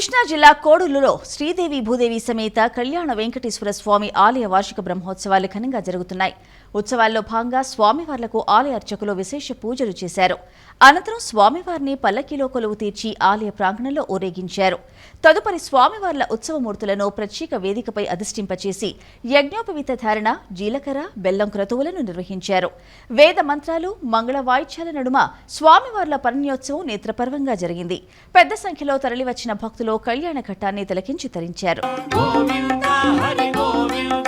కృష్ణా జిల్లా కోడూరులో శ్రీదేవి భూదేవి సమేత కళ్యాణ వెంకటేశ్వర స్వామి ఆలయ వార్షిక బ్రహ్మోత్సవాలు ఘనంగా జరుగుతున్నాయి. ఉత్సవాల్లో భాగంగా స్వామివార్లకు ఆలయ అర్చకులు విశేష పూజలు చేశారు. అనంతరం స్వామివారిని పల్లకిలో కొలువు తీర్చి ఆలయ ప్రాంగణంలో ఊరేగించారు. తదుపరి స్వామివార్ల ఉత్సవమూర్తులను ప్రత్యేక వేదికపై అధిష్టింపచేసి యజ్ఞోపవిత ధారణ జీలకర్ర బెల్లం క్రతువులను నిర్వహించారు. వేద మంత్రాలు మంగళ వాయిద్యాల నడుమ స్వామివార్ల పరణ్యోత్సవం నేత్రపర్వంగా జరిగింది. పెద్ద సంఖ్యలో తరలివచ్చిన భక్తులు కళ్యాణ ఘట్టాన్ని తిలకించి తరించారు. గోవింద హరి గోవింద.